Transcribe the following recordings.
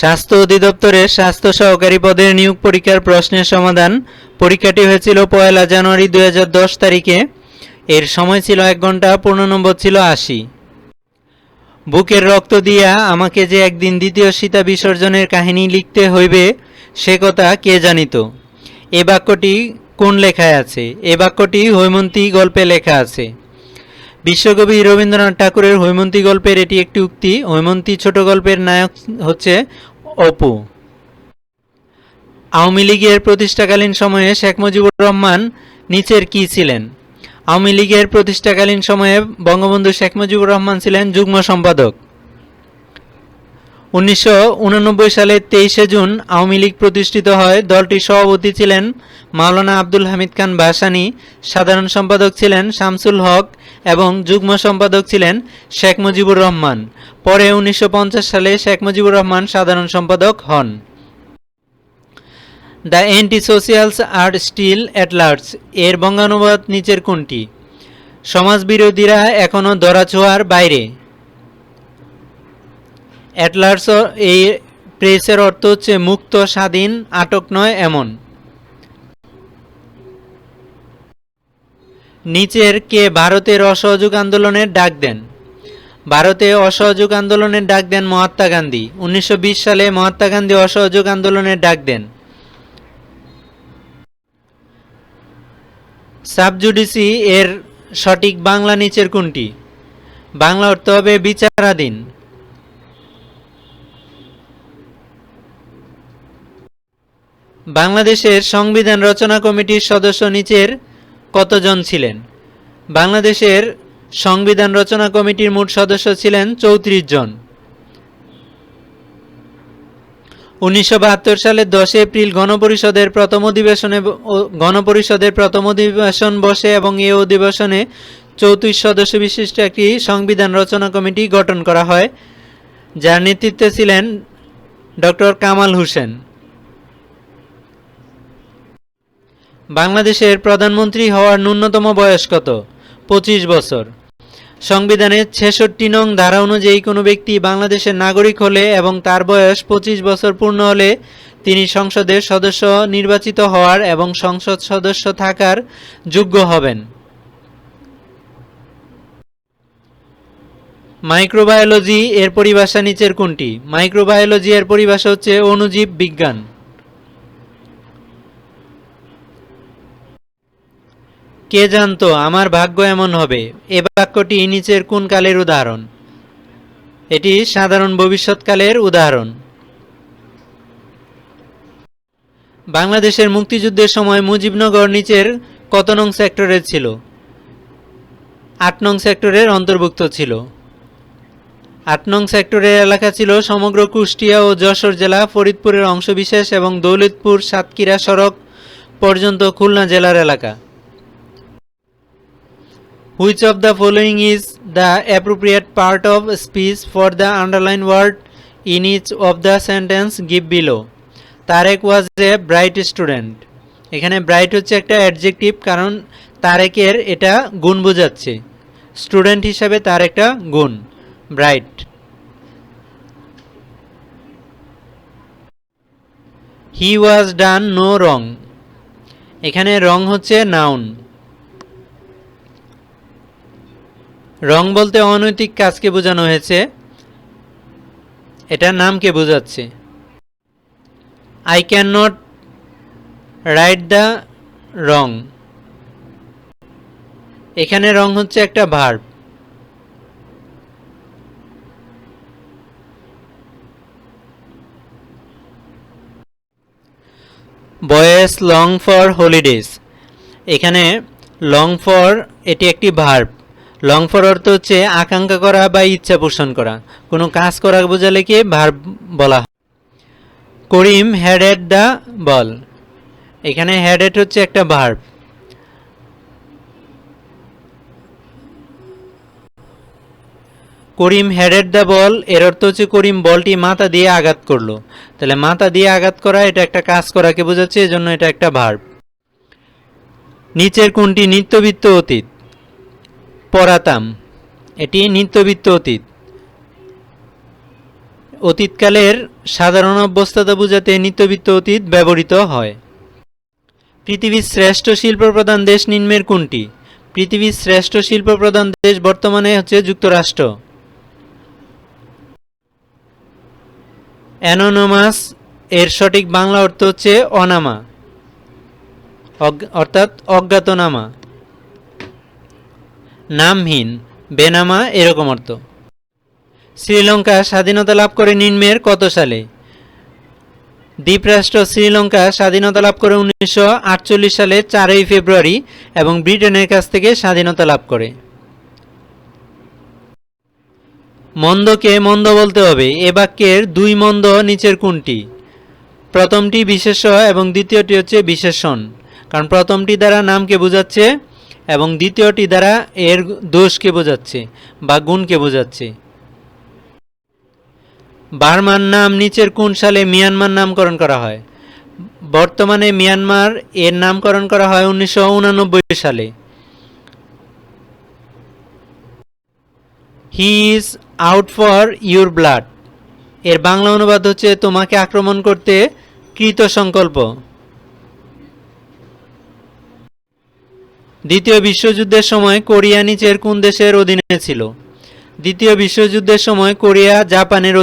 স্বাস্থ্য অধিদপ্তরের স্বাস্থ্য সহকারী পদের নিয়োগ পরীক্ষার প্রশ্নের সমাধান। পরীক্ষাটি হয়েছিল পয়লা জানুয়ারি দু হাজার দশ তারিখে। এর সময় ছিল এক ঘণ্টা পূর্ণ নম্বর ছিল আশি। বুকের রক্ত দিয়া আমাকে যে একদিন দ্বিতীয় সীতা বিসর্জনের কাহিনী লিখতে হইবে, সে কথা কে জানিত? এ বাক্যটি কোন লেখায় আছে? এ বাক্যটি হৈমন্তী গল্পে লেখা আছে। বিশ্বকবি রবীন্দ্রনাথ ঠাকুরের হৈমন্তী গল্পের এটি একটি উক্তি। হৈমন্তী ছোট গল্পের নায়ক হচ্ছে অপু। আওয়ামী লীগের প্রতিষ্ঠাকালীন সময়ে শেখ মুজিবুর রহমান নিচের কি ছিলেন? আওয়ামী লীগের প্রতিষ্ঠাকালীন সময়ে বঙ্গবন্ধু শেখ মুজিবুর রহমান ছিলেন যুগ্ম সম্পাদক। উনিশশো উননব্বই সালে তেইশে জুন আওয়ামী লীগ প্রতিষ্ঠিত হয়। দলটির সভাপতি ছিলেন মাওলানা আব্দুল হামিদ খান ভাসানী সাধারণ সম্পাদক ছিলেন শামসুল হক এবং যুগ্ম সম্পাদক ছিলেন শেখ মুজিবুর রহমান। পরে উনিশশো পঞ্চাশ সালে শেখ মুজিবুর রহমান সাধারণ সম্পাদক হন। The anti socials are still at large এর বঙ্গানুবাদ নিচের কোনটি? সমাজবিরোধীরা এখনও ধরাছোঁয়ার বাইরে। অ্যাটলার্স এই প্রেসের অর্থ হচ্ছে মুক্ত, স্বাধীন, আটক নয়, এমন। নিচের কে ভারতের অসহযোগ আন্দোলনের ডাক দেন। ভারতে অসহযোগ আন্দোলনের ডাক দেন মহাত্মা গান্ধী। উনিশশো বিশ সালে মহাত্মা গান্ধী অসহযোগ আন্দোলনের ডাক দেন। সাবজুডিসি এর সঠিক বাংলা নিচের কোনটি? বাংলা অর্থ হবে বিচারাধীন। বাংলাদেশের সংবিধান রচনা কমিটির সদস্য নিচের কতজন ছিলেন? বাংলাদেশের সংবিধান রচনা কমিটির মোট সদস্য ছিলেন চৌত্রিশ জন। উনিশশো বাহাত্তর সালের দশই এপ্রিল গণপরিষদের প্রথম অধিবেশনে গণপরিষদের প্রথম অধিবেশন বসে এবং এই অধিবেশনে চৌত্রিশ সদস্য বিশিষ্ট একটি সংবিধান রচনা কমিটি গঠন করা হয়। যার নেতৃত্বে ছিলেন ডক্টর কামাল হোসেন। বাংলাদেশের প্রধানমন্ত্রী হওয়ার ন্যূনতম বয়স কত? পঁচিশ বছর। সংবিধানের ছেষট্টি নং ধারা অনুযায়ী কোনো ব্যক্তি বাংলাদেশের নাগরিক হলে এবং তার বয়স পঁচিশ বছর পূর্ণ হলে তিনি সংসদের সদস্য নির্বাচিত হওয়ার এবং সংসদ সদস্য থাকার যোগ্য হবেন। মাইক্রোবায়োলজি এর পরিভাষা নিচের কোনটি? মাইক্রোবায়োলজি এর পরিভাষা হচ্ছে অণুজীব বিজ্ঞান। কে জানতো আমার ভাগ্য এমন হবে? এ বাক্যটি নিচের কোন কালের উদাহরণ? এটি সাধারণ ভবিষ্যৎকালের উদাহরণ। বাংলাদেশের মুক্তিযুদ্ধের সময় মুজিবনগর নিচের কত নং সেক্টরের ছিল? আট নং সেক্টরের অন্তর্ভুক্ত ছিল। আট নং সেক্টরের এলাকা ছিল সমগ্র কুষ্টিয়া ও যশোর জেলা, ফরিদপুরের অংশবিশেষ এবং দৌলতপুর, সাতক্ষীরা সড়ক পর্যন্ত খুলনা জেলার এলাকা। Which of the following is the appropriate part of speech for the underlined word in each of the sentence give below? Tareq was a bright student এখানে ব্রাইট হচ্ছে একটা অ্যাডজেক্টিভ কারণ তারেকের এটা গুণ বোঝাচ্ছে স্টুডেন্ট হিসাবে তার একটা গুণ ব্রাইট হি ওয়াজ ডান নো রং এখানে রং হচ্ছে নাউন রং বলতে অনৈতিক কাজকে বোঝানো হয়েছে। এটার নামকে বোঝাচ্ছে। I can not write the wrong এখানে রং হচ্ছে একটা verb boys long for holidays এখানে লং ফর এটি একটি ভার্ব লং ফর অর্থ হচ্ছে আকাঙ্ক্ষা করা বা ইচ্ছা পোষণ করা। কোনো কাজ করা বোঝালে কি ভার্ব বলা হয়? করিম হ্যাড এট দ্য বল এখানে হ্যাড এট হচ্ছে একটা verb. Karim headed the ball এর অর্থ হচ্ছে করিম বলটি মাথা দিয়ে আঘাত করল। তাহলে মাথা দিয়ে আঘাত করা, এটা একটা কাজ করাকে বোঝাচ্ছে, এজন্য এটা একটা ভার্ব। নিচের কোনটি নিত্যবিত্ত অতীত? পড়াতাম এটি নিত্যবিত্ত অতীত। অতীতকালের সাধারণ অবস্থাতা বোঝাতে নিত্যবিত্ত অতীত ব্যবহৃত হয়। পৃথিবীর শ্রেষ্ঠ শিল্প প্রধান দেশ নিম্নের কোনটি? পৃথিবীর শ্রেষ্ঠ শিল্প প্রধান দেশ বর্তমানে হচ্ছে যুক্তরাষ্ট্র। অ্যানোনোমাস এর সঠিক বাংলা অর্থ হচ্ছে অনামা অর্থাৎ অজ্ঞাতনামা। নামহীন, বেনামা এরকম অর্থ। শ্রীলঙ্কা স্বাধীনতা লাভ করে নিম্নের কত সালে? দ্বীপরাষ্ট্র শ্রীলঙ্কা স্বাধীনতা লাভ করে উনিশশো আটচল্লিশ সালে চারই ফেব্রুয়ারি এবং ব্রিটেনের কাছ থেকে স্বাধীনতা লাভ করে। মন্দকে মন্দ বলতে হবে, এ বাক্যের দুই মন্দ নিচের কোনটি? প্রথমটি বিশেষ্য এবং দ্বিতীয়টি হচ্ছে বিশেষণ, কারণ প্রথমটি দ্বারা নামকে বোঝাচ্ছে এবং দ্বিতীয়টি দ্বারা এর দোষকে বোঝাচ্ছে বা গুণকে বোঝাচ্ছে। বার্মার নাম নিচের কোন সালে মিয়ানমার নামকরণ করা হয়? বর্তমানে মিয়ানমার এর নামকরণ করা হয় উনিশশো সালে। He is out for your blood এর বাংলা অনুবাদ হচ্ছে তোমাকে আক্রমণ করতে কৃত সংকল্প দ্বিতীয় বিশ্বযুদ্ধের সময় কোরিয়া নিচের কোন দেশের অধীনে ছিল? দ্বিতীয় বিশ্বযুদ্ধের সময় কোরিয়া জাপানের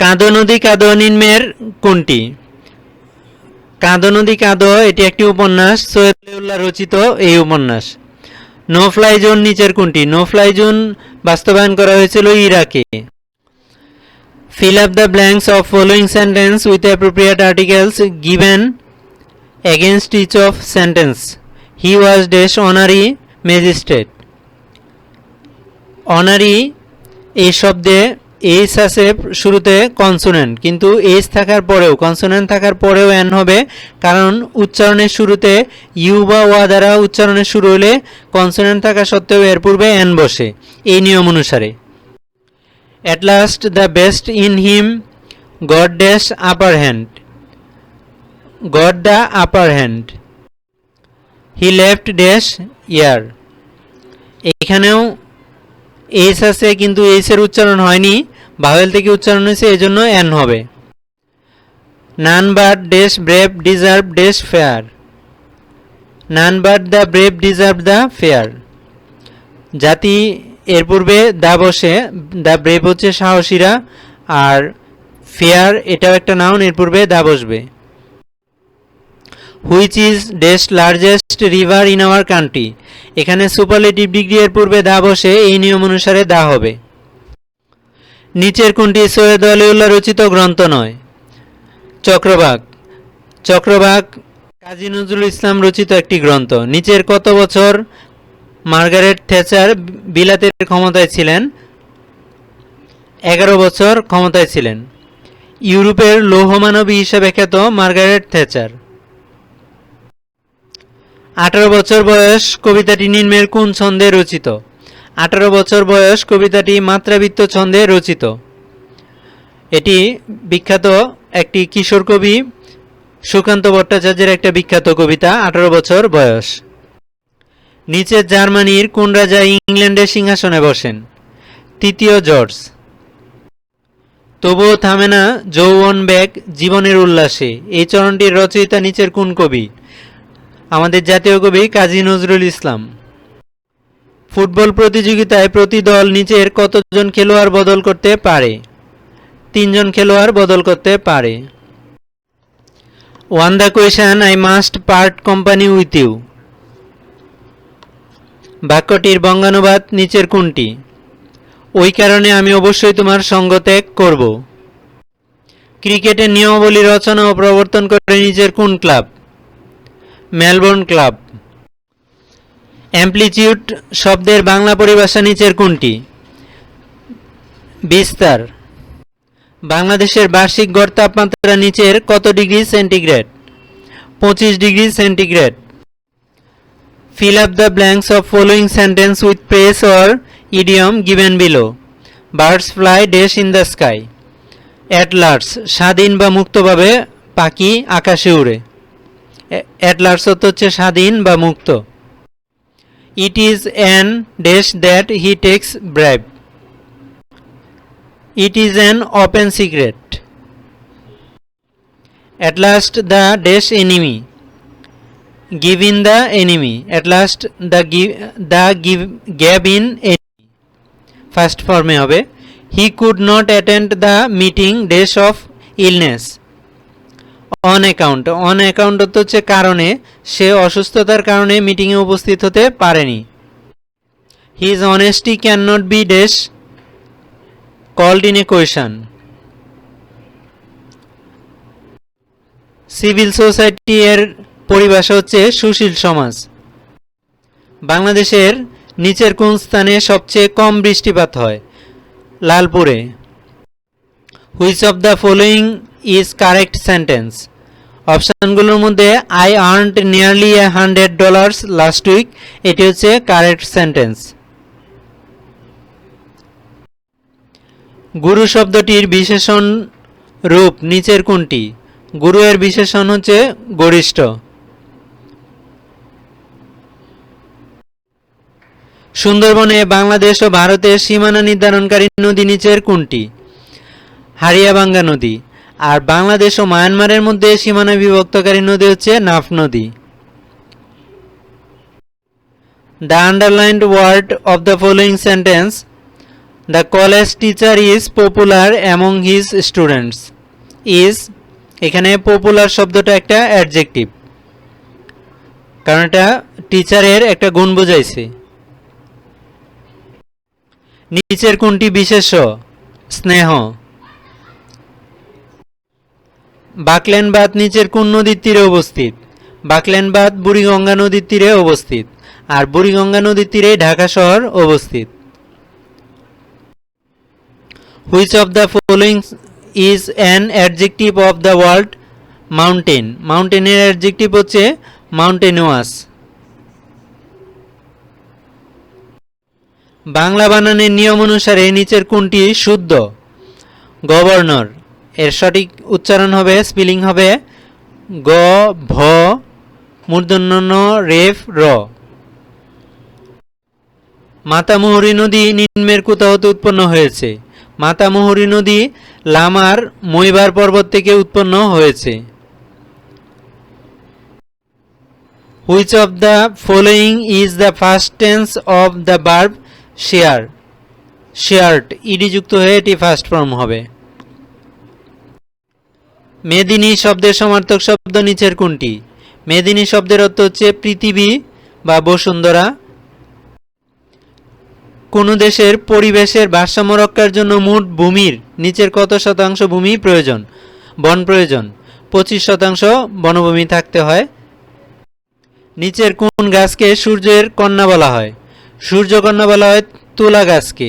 কাঁদো নদী কাঁদো নিম্নের কোনটি? কাঁদো নদী কাঁদো, এটি একটি উপন্যাস, সৈয়দ আলিউল্লাহ রচিত এই উপন্যাস। নো ফ্লাই জোন নিচের কোনটি? নো ফ্লাই জোন বাস্তবায়ন করা হয়েছিল ইরাকে। Fill up the blanks of following sentence with appropriate articles given against each of sentence he was dash honorary magistrate. Honorary, এই শব্দে এইচ আছে শুরুতে কনসোনেন্ট কিন্তু এইচ থাকার পরেও কনসোনেন্ট থাকার পরেও এন হবে, কারণ উচ্চারণের শুরুতে ইউ বা ওয়া দ্বারা উচ্চারণের শুরু হলে কনসোনেন্ট থাকা সত্ত্বেও এর পূর্বে এন বসে, এই নিয়ম অনুসারে। At last the best in him got dash upper hand got the upper hand. He left dash year এখানেও এইচ আছে, কিন্তু এইচের উচ্চারণ হয়নি। ভাওয়েল থেকে উচ্চারণ হয়েছে এই জন্য এন হবে। None but dash brave deserve dash fair none but the brave deserve the fair জাতি, এর পূর্বে দা বসে দ্য ব্রেভ হচ্ছে সাহসীরা, আর ফেয়ার এটাও একটা নাউন এর পূর্বে দা বসবে। Which is ডেস্ট largest river in our country এখানে সুপারলেটিভ ডিগ্রি এর পূর্বে দা বসে, এই নিয়ম অনুসারে দা হবে। নিচের কোনটি সৈয়দ আলিউল্লাহ রচিত গ্রন্থ নয়? চক্রবাক চক্রবাক কাজী নজরুল ইসলাম রচিত একটি গ্রন্থ। নিচের কত বছর মার্গারেট থ্যাচার বিলাতের ক্ষমতায় ছিলেন? এগারো বছর ক্ষমতায় ছিলেন। ইউরোপের লৌহমানবী হিসেবে খ্যাত মার্গারেট থ্যাচার। আঠারো বছর বয়স কবিতাটি নিম্নের কোন ছন্দে রচিত? আঠারো বছর বয়স কবিতাটি মাত্রাবৃত্ত ছন্দে রচিত। এটি বিখ্যাত একটি কিশোর কবি, সুকান্ত ভট্টাচার্যের একটা বিখ্যাত কবিতা, আঠারো বছর বয়স। নিচের জার্মানির কোন রাজা ইংল্যান্ডের সিংহাসনে বসেন? তৃতীয় জর্জ। তবুও থামে না যৌবন ব্যাগ জীবনের উল্লাসে। এই চরণটির রচয়িতা নিচের কোন কবি? আমাদের জাতীয় কবি কাজী নজরুল ইসলাম। ফুটবল প্রতিযোগিতায় প্রতি দল নিচের কতজন খেলোয়াড় বদল করতে পারে? তিনজন খেলোয়াড় বদল করতে পারে। On the question I must part company with you বাক্যটির বঙ্গানুবাদ নিচের কোনটি? ওই কারণে আমি অবশ্যই তোমার সঙ্গ ত্যাগ করব। ক্রিকেটের নিয়মাবলী রচনা ও প্রবর্তন করে নিচের কোন ক্লাব? Melbourne club. অ্যাম্প্লিচিউড শব্দের বাংলা পরিভাষা নিচের কোনটি? বিস্তার। বাংলাদেশের বার্ষিক গড় তাপমাত্রা নিচের কত ডিগ্রি সেন্টিগ্রেড? পঁচিশ degree centigrade. Fill up the blanks of following sentence with phrase or idiom given below Birds fly dash in the sky large, স্বাধীন বা মুক্তভাবে পাখি আকাশে উড়ে। অ্যাট লার্স অর্থ হচ্ছে স্বাধীন বা মুক্ত। It is an dash that he takes bribe it is an open secret at last the dash enemy give in the enemy at last the give the give gave in enemy first ফর্মে হবে। He could not attend the meeting dash of illness on account on account হচ্ছে কারণে, সে অসুস্থতার কারণে মিটিংয়ে উপস্থিত হতে পারেনি। His honesty can not be dash called in a question civil society এর পরিভাষা হচ্ছে সুশীল সমাজ। বাংলাদেশের নিচের কোন স্থানে সবচেয়ে কম বৃষ্টিপাত হয়? লালপুরে। Which of the following is correct sentence অপশানগুলোর মধ্যে I earned nearly a hundred dollars last week এটি হচ্ছে কারেক্ট সেন্টেন্স গুরু শব্দটির বিশেষণ রূপ নিচের কোনটি? গুরু এর বিশেষণ হচ্ছে গরিষ্ঠ। সুন্দরবনে বাংলাদেশ ও ভারতের সীমানা নির্ধারণকারী নদী নিচের কোনটি? হারিয়াবাঙ্গা নদী। আর বাংলাদেশ ও মায়ানমারের মধ্যে সীমানা বিভক্তকারী নদী হচ্ছে নাফ নদী। The underlined word of the following sentence the college teacher is popular among his students is এখানে পপুলার শব্দটা একটা অ্যাডজেক্টিভ কারণ এটা টিচারের একটা গুণ বোঝাইছে। নিচের কোনটি বিশেষ স্নেহ। বাকলেনবাদ নিচের কোন নদীর তীরে অবস্থিত? বাকলেনবাদ বুড়িগঙ্গা নদীর তীরে অবস্থিত, আর বুড়িগঙ্গা নদীর তীরে ঢাকা শহর অবস্থিত। Which of the following is an adjective of the word mountain মাউন্টেনের adjective হচ্ছে মাউন্টেনুয়াস বাংলা বানানের নিয়ম অনুসারে নিচের কোনটি শুদ্ধ? গভর্নর এর সঠিক উচ্চারণ হবে স্পেলিং হবে গ, ভ মূর্ধন্য রেফ, র। মাতামুহুরী নদী নিম্নের কোথা হতে উৎপন্ন হয়েছে। মাতামুহুরী নদী লামার মৈবার পর্বত থেকে উৎপন্ন হয়েছে। Which of the following is the first tense of the verb share shared E D যুক্ত হয়ে এটি ফার্স্ট ফর্ম হবে। মেদিনী শব্দের সমার্থক শব্দ নিচের কোনটি? মেদিনী শব্দের অর্থ হচ্ছে পৃথিবী বা বসুন্ধরা। কোনো দেশের পরিবেশের ভারসাম্য রক্ষার জন্য মোট ভূমির নিচের কত শতাংশ ভূমি প্রয়োজন? বন প্রয়োজন। পঁচিশ শতাংশ বনভূমি থাকতে হয়। নিচের কোন গাছকে সূর্যের কন্যা বলা হয়? সূর্যকন্যা বলা হয় তুলা গাছকে।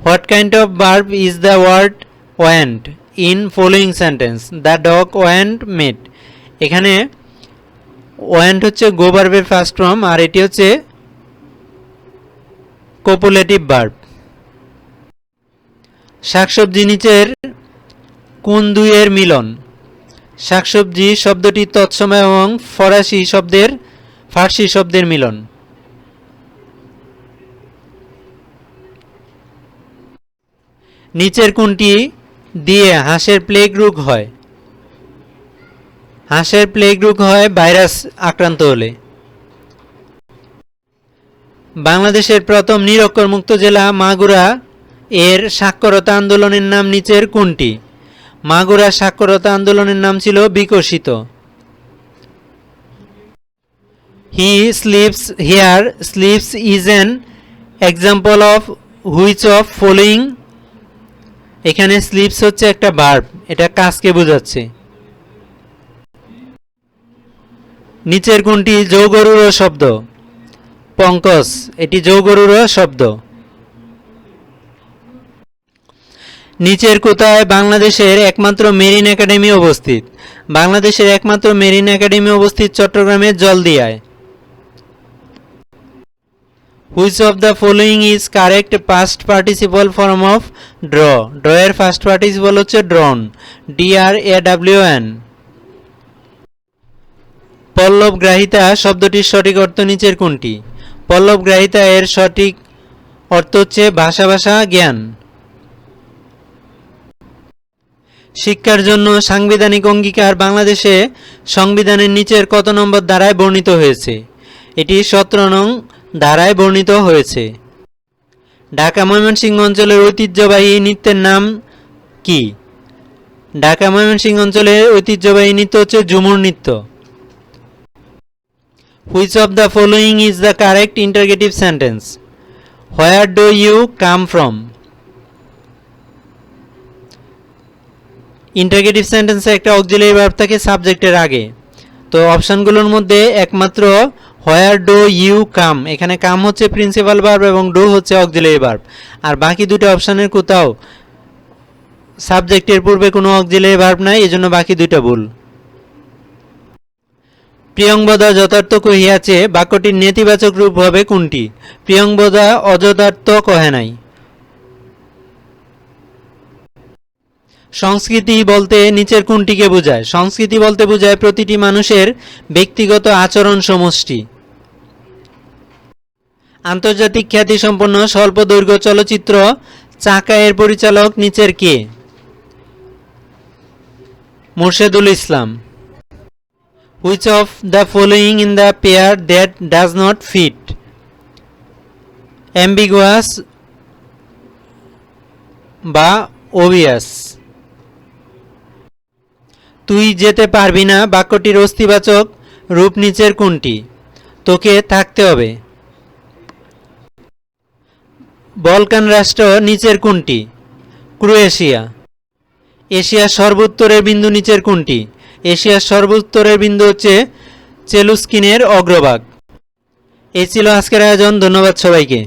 What kind of verb is the word wand in following sentence the dog wand made এখানে ওয়ান্ড হচ্ছে গো বার্বের ফার্স্ট ফর্ম আর এটি হচ্ছে কোপুলেটিভ বার্ব শাকসবজি নিচের কোন দুইয়ের মিলন? শাকসবজি শব্দটি তৎসময় এবং ফরাসি শব্দের, ফার্সি শব্দের মিলন। নিচের কোনটি দিয়ে হাঁসের প্লেগ রোগ হয়। হাঁসের প্লেগ রোগ হয় ভাইরাস আক্রান্ত হলে। বাংলাদেশের প্রথম নিরক্ষরমুক্ত জেলা মাগুরা। এর সাক্ষরতা আন্দোলনের নাম নিচের কোনটি? মাগুরা সাক্ষরতা আন্দোলনের নাম ছিল বিকশিত। He sleeps here sleeps is an example of which of following এখানে স্লিপস হচ্ছে একটা ভার্ব এটা কাজকে বোঝাচ্ছে। নিচের কোনটি যৌগরুর শব্দ? পঙ্কজ, এটি যৌগরুর শব্দ। নিচের কোথায় বাংলাদেশের একমাত্র মেরিন একাডেমি অবস্থিত? বাংলাদেশের একমাত্র মেরিন একাডেমি অবস্থিত চট্টগ্রামের জলদিয়ায়। Which of the following is correct past participle form of draw draw এর ফার্স্ট পার্টিসিপল হচ্ছে drawn D R A W N পল্লব গ্রাহিতা শব্দটির সঠিক অর্থ নিচের কোনটি? পল্লব গ্রাহিতা এর সঠিক অর্থ হচ্ছে ভাষা ভাষা জ্ঞান। শিক্ষার জন্য সাংবিধানিক অঙ্গীকার বাংলাদেশে সংবিধানের নিচের কত নম্বর ধারায় বর্ণিত হয়েছে? এটি সতেরো নং ধারায় বর্ণিত হয়েছে। ঢাকা ময়মনসিংহ অঞ্চলের ঐতিহ্যবাহী নৃত্যের নাম কি? ঢাকা ময়মনসিংহ অঞ্চলের ঐতিহ্যবাহী নৃত্য হচ্ছে ঝুমুর নৃত্য। Which of the following is the correct interrogative sentence where do you come from interrogative সেন্টেন্সে একটা অক্সিলারি ভার্ব থাকে সাবজেক্টের আগে। তো অপশানগুলোর মধ্যে একমাত্র হোয়ার ডো ইউ কাম? এখানে কাম হচ্ছে প্রিন্সিপাল ভার্ব এবং ডো হচ্ছে অক্সিলারি ভার্ব। আর বাকি দুটো অপশানের কোথাও সাবজেক্টের পূর্বে কোনো অক্সিলারি ভার্ব নাই, এজন্য বাকি দুইটা ভুল। প্রিয়ংবদা যথার্থ কহিয়াছে বাক্যটির নেতিবাচক রূপ হবে কোনটি? প্রিয়ংবদা অযথার্থ কহে নাই। সংস্কৃতি বলতে নিচের কোনটিকে বোঝায়? সংস্কৃতি বলতে বোঝায় প্রতিটি মানুষের ব্যক্তিগত আচরণ সমষ্টি। আন্তর্জাতিক খ্যাতিসম্পন্ন স্বল্প দৈর্ঘ্য চলচ্চিত্র চাকা এর পরিচালক নিচের কে? Murshedul Islam. Which of the following in the pair that does not fit ambiguous বা ওবিয়াস তুই যেতে পারবি না, বাক্যটির অস্তিবাচক রূপ নিচের কোনটি? তোকে থাকতে হবে। বলকান রাষ্ট্র নিচের কোনটি? ক্রোয়েশিয়া। এশিয়ার সর্বোত্তরের বিন্দু নিচের কোনটি? এশিয়ার সর্বোত্তরের বিন্দু হচ্ছে চেলুস্কিনের অগ্রভাগ। এ ছিল আজকের আয়োজন, ধন্যবাদ সবাইকে।